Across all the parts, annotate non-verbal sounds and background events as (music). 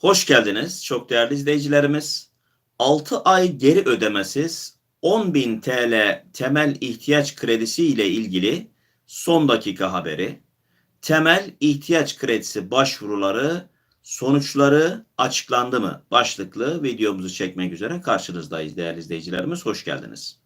Hoş geldiniz çok değerli izleyicilerimiz. 6 ay geri ödemesiz 10.000 TL temel ihtiyaç kredisi ile ilgili son dakika haberi. Temel ihtiyaç kredisi başvuruları sonuçları açıklandı mı? Başlıklı videomuzu çekmek üzere karşınızdayız değerli izleyicilerimiz. Hoş geldiniz.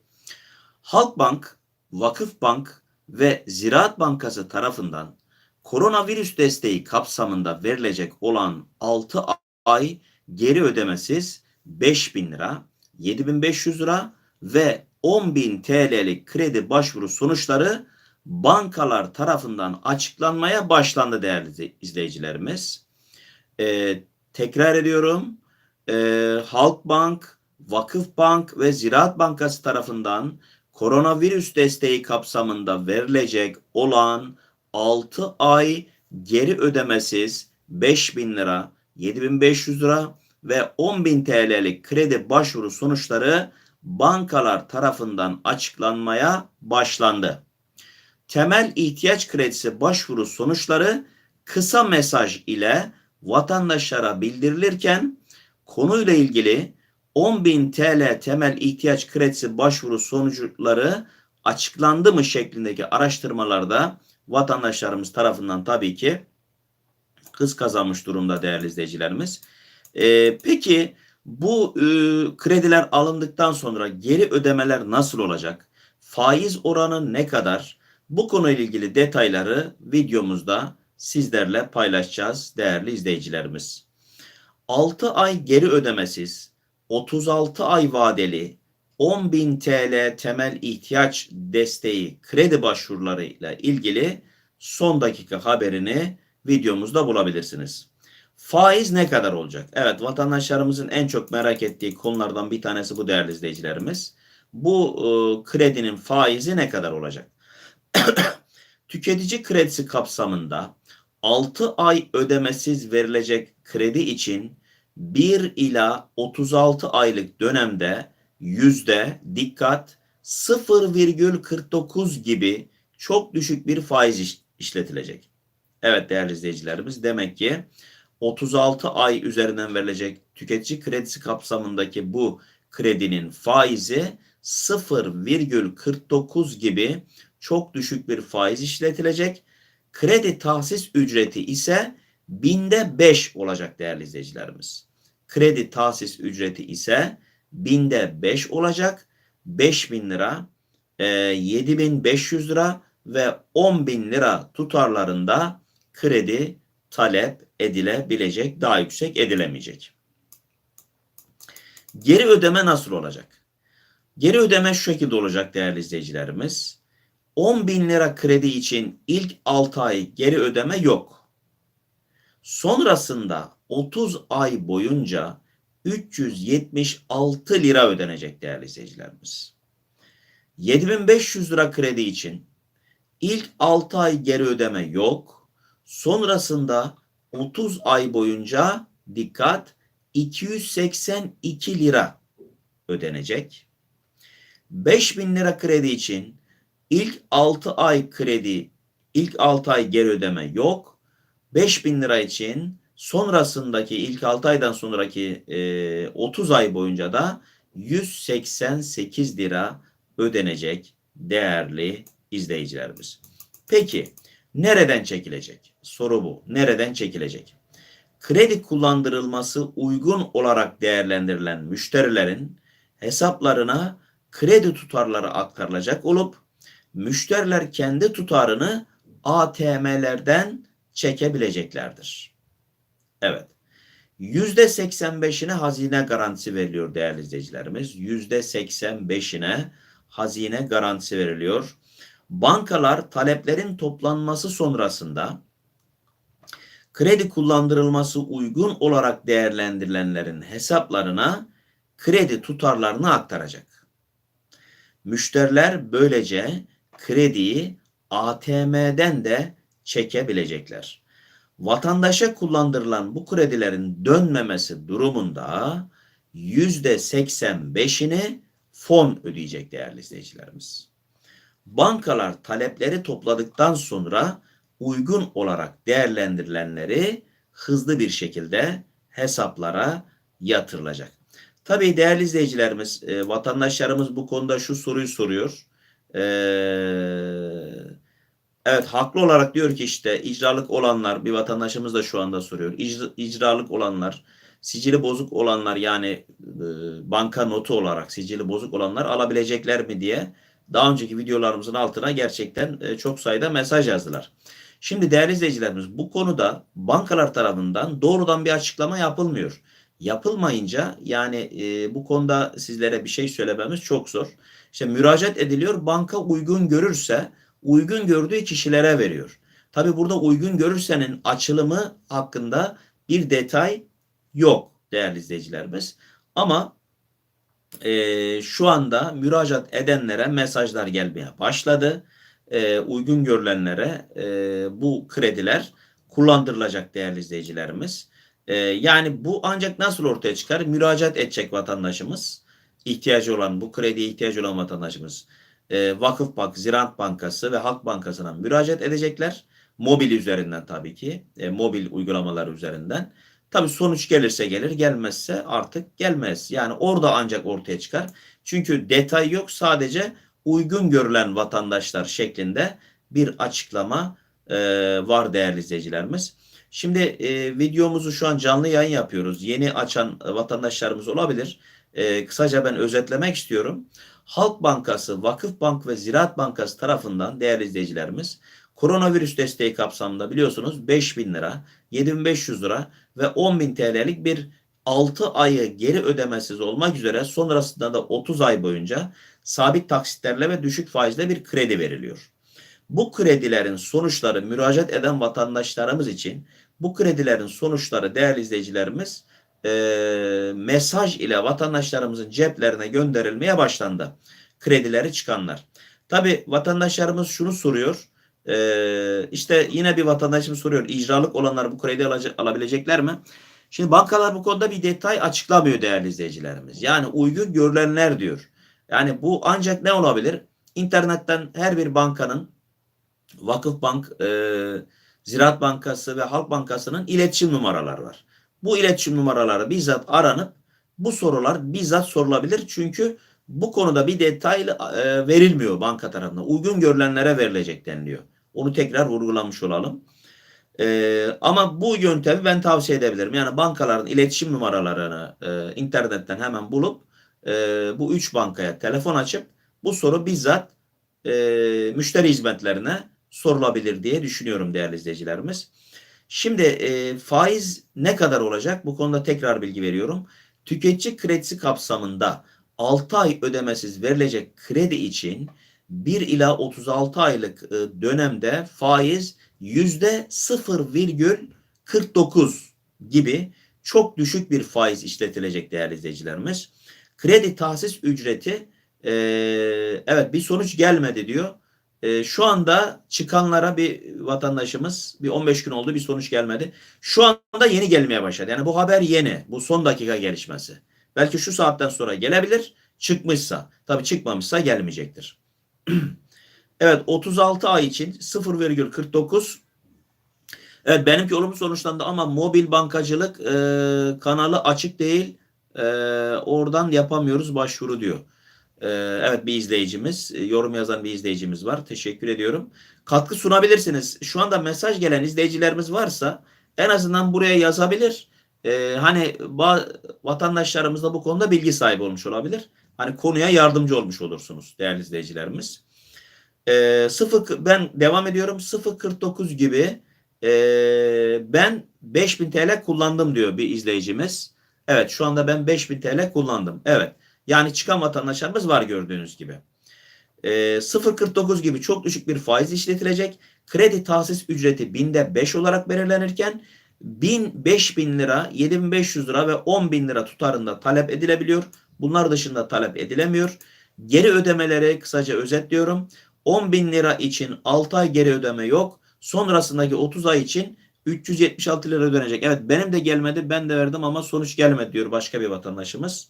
Halkbank, Vakıfbank ve Ziraat Bankası tarafından koronavirüs desteği kapsamında verilecek olan 6 ay geri ödemesiz 5000 lira, 7500 lira ve 10.000 TL'lik kredi başvuru sonuçları bankalar tarafından açıklanmaya başlandı değerli izleyicilerimiz. Ee, tekrar ediyorum. Ee, Halkbank, Vakıfbank ve Ziraat Bankası tarafından koronavirüs desteği kapsamında verilecek olan 6 ay geri ödemesiz 5000 lira, 7500 lira ve 10.000 TL'lik kredi başvuru sonuçları bankalar tarafından açıklanmaya başlandı. Temel ihtiyaç kredisi başvuru sonuçları kısa mesaj ile vatandaşlara bildirilirken konuyla ilgili 10.000 TL temel ihtiyaç kredisi başvuru sonuçları açıklandı mı şeklindeki araştırmalarda vatandaşlarımız tarafından tabii ki hız kazanmış durumda değerli izleyicilerimiz. Ee, peki bu e, krediler alındıktan sonra geri ödemeler nasıl olacak? Faiz oranı ne kadar? Bu konuyla ilgili detayları videomuzda sizlerle paylaşacağız değerli izleyicilerimiz. 6 ay geri ödemesiz, 36 ay vadeli 10.000 TL temel ihtiyaç desteği kredi başvurularıyla ilgili son dakika haberini videomuzda bulabilirsiniz. Faiz ne kadar olacak? Evet vatandaşlarımızın en çok merak ettiği konulardan bir tanesi bu değerli izleyicilerimiz. Bu e, kredinin faizi ne kadar olacak? (clears throat) Tüketici kredisi kapsamında 6 ay ödemesiz verilecek kredi için 1 ila 36 aylık dönemde yüzde dikkat 0,49 gibi çok düşük bir faiz işletilecek. Evet değerli izleyicilerimiz demek ki 36 ay üzerinden verilecek tüketici kredisi kapsamındaki bu kredinin faizi 0,49 gibi çok düşük bir faiz işletilecek. Kredi tahsis ücreti ise binde 5 olacak değerli izleyicilerimiz. Kredi tahsis ücreti ise binde 5 olacak. 5000 lira, e, 7500 lira ve 10 bin lira tutarlarında kredi talep edilebilecek, daha yüksek edilemeyecek. Geri ödeme nasıl olacak? Geri ödeme şu şekilde olacak değerli izleyicilerimiz. 10 bin lira kredi için ilk 6 ay geri ödeme yok. Sonrasında 30 ay boyunca 376 lira ödenecek değerli izleyicilerimiz. 7500 lira kredi için ilk 6 ay geri ödeme yok. Sonrasında 30 ay boyunca dikkat 282 lira ödenecek. 5000 lira kredi için ilk 6 ay kredi, ilk 6 ay geri ödeme yok. 5000 lira için sonrasındaki ilk 6 aydan sonraki e, 30 ay boyunca da 188 lira ödenecek değerli izleyicilerimiz. Peki nereden çekilecek? Soru bu. Nereden çekilecek? Kredi kullandırılması uygun olarak değerlendirilen müşterilerin hesaplarına kredi tutarları aktarılacak olup müşteriler kendi tutarını ATM'lerden çekebileceklerdir. Evet. Yüzde 85'ine hazine garantisi veriliyor değerli izleyicilerimiz. Yüzde 85'ine hazine garantisi veriliyor. Bankalar taleplerin toplanması sonrasında kredi kullandırılması uygun olarak değerlendirilenlerin hesaplarına kredi tutarlarını aktaracak. Müşteriler böylece krediyi ATM'den de çekebilecekler. Vatandaşa kullandırılan bu kredilerin dönmemesi durumunda yüzde 85'ini fon ödeyecek değerli izleyicilerimiz. Bankalar talepleri topladıktan sonra uygun olarak değerlendirilenleri hızlı bir şekilde hesaplara yatırılacak. Tabii değerli izleyicilerimiz, e, vatandaşlarımız bu konuda şu soruyu soruyor. E, evet haklı olarak diyor ki işte icralık olanlar, bir vatandaşımız da şu anda soruyor. İcra, icralık olanlar, sicili bozuk olanlar yani e, banka notu olarak sicili bozuk olanlar alabilecekler mi diye daha önceki videolarımızın altına gerçekten e, çok sayıda mesaj yazdılar. Şimdi değerli izleyicilerimiz bu konuda bankalar tarafından doğrudan bir açıklama yapılmıyor. Yapılmayınca yani e, bu konuda sizlere bir şey söylememiz çok zor. İşte müracaat ediliyor banka uygun görürse uygun gördüğü kişilere veriyor. Tabi burada uygun görürsenin açılımı hakkında bir detay yok değerli izleyicilerimiz. Ama e, şu anda müracaat edenlere mesajlar gelmeye başladı. E, uygun görülenlere e, bu krediler kullandırılacak değerli izleyicilerimiz. E, yani bu ancak nasıl ortaya çıkar? Müracaat edecek vatandaşımız, ihtiyacı olan, bu krediye ihtiyacı olan vatandaşımız e, Vakıfbank, Ziraat Bankası ve Halk Bankası'na müracaat edecekler. Mobil üzerinden tabii ki, e, mobil uygulamalar üzerinden. Tabii sonuç gelirse gelir, gelmezse artık gelmez. Yani orada ancak ortaya çıkar. Çünkü detay yok, sadece uygun görülen vatandaşlar şeklinde bir açıklama e, var değerli izleyicilerimiz. Şimdi e, videomuzu şu an canlı yayın yapıyoruz. Yeni açan vatandaşlarımız olabilir. E, kısaca ben özetlemek istiyorum. Halk Bankası, Vakıf Bank ve Ziraat Bankası tarafından değerli izleyicilerimiz koronavirüs desteği kapsamında biliyorsunuz 5 bin lira, 7500 lira ve 10 bin TL'lik bir 6 ayı geri ödemesiz olmak üzere sonrasında da 30 ay boyunca sabit taksitlerle ve düşük faizle bir kredi veriliyor. Bu kredilerin sonuçları müracaat eden vatandaşlarımız için bu kredilerin sonuçları değerli izleyicilerimiz e, mesaj ile vatandaşlarımızın ceplerine gönderilmeye başlandı. Kredileri çıkanlar. Tabi vatandaşlarımız şunu soruyor. E, işte yine bir vatandaşımız soruyor. İcralık olanlar bu kredi alabilecekler mi? Şimdi bankalar bu konuda bir detay açıklamıyor değerli izleyicilerimiz. Yani uygun görülenler diyor. Yani bu ancak ne olabilir? İnternetten her bir bankanın Vakıfbank, e, Ziraat Bankası ve Halk Bankası'nın iletişim numaraları var. Bu iletişim numaraları bizzat aranıp bu sorular bizzat sorulabilir. Çünkü bu konuda bir detaylı e, verilmiyor banka tarafından. Uygun görülenlere verilecek deniliyor. Onu tekrar vurgulamış olalım. E, ama bu yöntemi ben tavsiye edebilirim. Yani bankaların iletişim numaralarını e, internetten hemen bulup e, bu üç bankaya telefon açıp bu soru bizzat e, müşteri hizmetlerine sorulabilir diye düşünüyorum değerli izleyicilerimiz. Şimdi e, faiz ne kadar olacak? Bu konuda tekrar bilgi veriyorum. Tüketici kredisi kapsamında 6 ay ödemesiz verilecek kredi için 1 ila 36 aylık e, dönemde faiz yüzde 0,49 gibi çok düşük bir faiz işletilecek değerli izleyicilerimiz. Kredi tahsis ücreti e, evet bir sonuç gelmedi diyor. E, şu anda çıkanlara bir vatandaşımız bir 15 gün oldu bir sonuç gelmedi. Şu anda yeni gelmeye başladı. Yani bu haber yeni. Bu son dakika gelişmesi. Belki şu saatten sonra gelebilir. Çıkmışsa. Tabii çıkmamışsa gelmeyecektir. (clears throat) evet 36 ay için 0,49 Evet benimki olumlu sonuçlandı ama mobil bankacılık e, kanalı açık değil. E, oradan yapamıyoruz başvuru diyor. E, evet bir izleyicimiz, e, yorum yazan bir izleyicimiz var. Teşekkür ediyorum. Katkı sunabilirsiniz. Şu anda mesaj gelen izleyicilerimiz varsa en azından buraya yazabilir. E, hani vatandaşlarımız da bu konuda bilgi sahibi olmuş olabilir. Hani konuya yardımcı olmuş olursunuz değerli izleyicilerimiz. E, 0, ben devam ediyorum. 0.49 gibi e, ben 5000 TL kullandım diyor bir izleyicimiz. Evet şu anda ben 5000 TL kullandım. Evet. Yani çıkan vatandaşlarımız var gördüğünüz gibi. E, 0.49 gibi çok düşük bir faiz işletilecek. Kredi tahsis ücreti binde 5 olarak belirlenirken 1000, 5000 lira, 7500 lira ve 10 bin lira tutarında talep edilebiliyor. Bunlar dışında talep edilemiyor. Geri ödemeleri kısaca özetliyorum. 10 bin lira için 6 ay geri ödeme yok. Sonrasındaki 30 ay için 376 lira ödenecek. Evet benim de gelmedi ben de verdim ama sonuç gelmedi diyor başka bir vatandaşımız.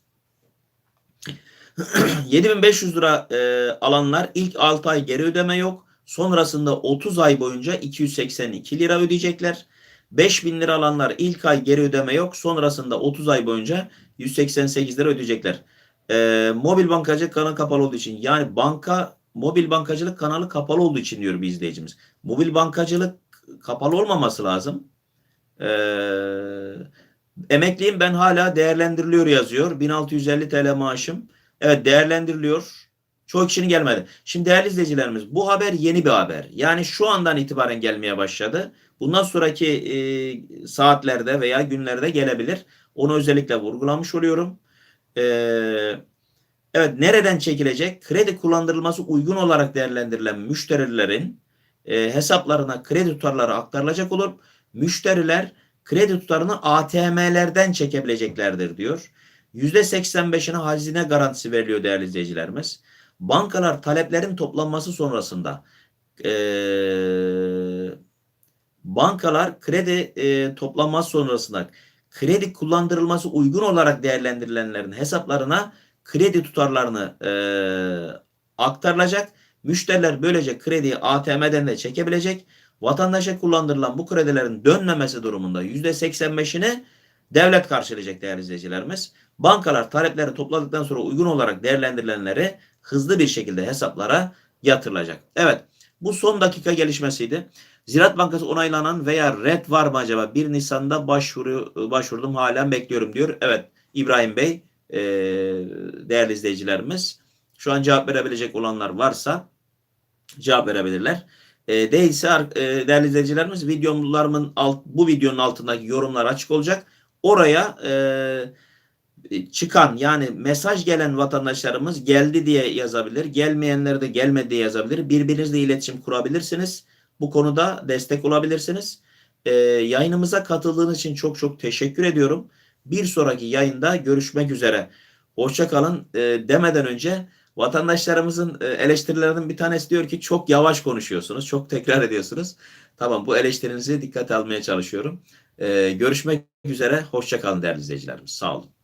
(clears throat) 7500 lira e, alanlar ilk 6 ay geri ödeme yok. Sonrasında 30 ay boyunca 282 lira ödeyecekler. 5000 lira alanlar ilk ay geri ödeme yok. Sonrasında 30 ay boyunca 188 lira ödeyecekler. Ee, mobil bankacılık kanalı kapalı olduğu için yani banka mobil bankacılık kanalı kapalı olduğu için diyor bir izleyicimiz. Mobil bankacılık kapalı olmaması lazım. Ee, emekliyim ben hala değerlendiriliyor yazıyor. 1650 TL maaşım. Evet değerlendiriliyor. Çoğu kişinin gelmedi. Şimdi değerli izleyicilerimiz bu haber yeni bir haber. Yani şu andan itibaren gelmeye başladı. Bundan sonraki e, saatlerde veya günlerde gelebilir. Onu özellikle vurgulamış oluyorum. E, evet nereden çekilecek? Kredi kullandırılması uygun olarak değerlendirilen müşterilerin e, hesaplarına kredi tutarları aktarılacak olup müşteriler kredi tutarını ATM'lerden çekebileceklerdir diyor. %85'ine hazine garantisi veriliyor değerli izleyicilerimiz. Bankalar taleplerin toplanması sonrasında e, bankalar kredi e, toplanması sonrasında kredi kullandırılması uygun olarak değerlendirilenlerin hesaplarına kredi tutarlarını e, aktarılacak. Müşteriler böylece krediyi ATM'den de çekebilecek. Vatandaşa kullandırılan bu kredilerin dönmemesi durumunda %85'ini devlet karşılayacak değerli izleyicilerimiz. Bankalar talepleri topladıktan sonra uygun olarak değerlendirilenleri hızlı bir şekilde hesaplara yatırılacak. Evet bu son dakika gelişmesiydi. Ziraat Bankası onaylanan veya red var mı acaba? 1 Nisan'da başvuru, başvurdum halen bekliyorum diyor. Evet İbrahim Bey e, değerli izleyicilerimiz şu an cevap verebilecek olanlar varsa cevap verebilirler. E, değilse e, değerli izleyicilerimiz videolarımın alt, bu videonun altındaki yorumlar açık olacak. Oraya e, çıkan yani mesaj gelen vatandaşlarımız geldi diye yazabilir. Gelmeyenler de gelmedi diye yazabilir. Birbirinizle iletişim kurabilirsiniz. Bu konuda destek olabilirsiniz. E, yayınımıza katıldığınız için çok çok teşekkür ediyorum. Bir sonraki yayında görüşmek üzere. Hoşçakalın e, demeden önce vatandaşlarımızın e, eleştirilerinin bir tanesi diyor ki çok yavaş konuşuyorsunuz. Çok tekrar ediyorsunuz. Tamam bu eleştirinizi dikkate almaya çalışıyorum. E, görüşmek üzere. Hoşçakalın değerli izleyicilerimiz. Sağ olun.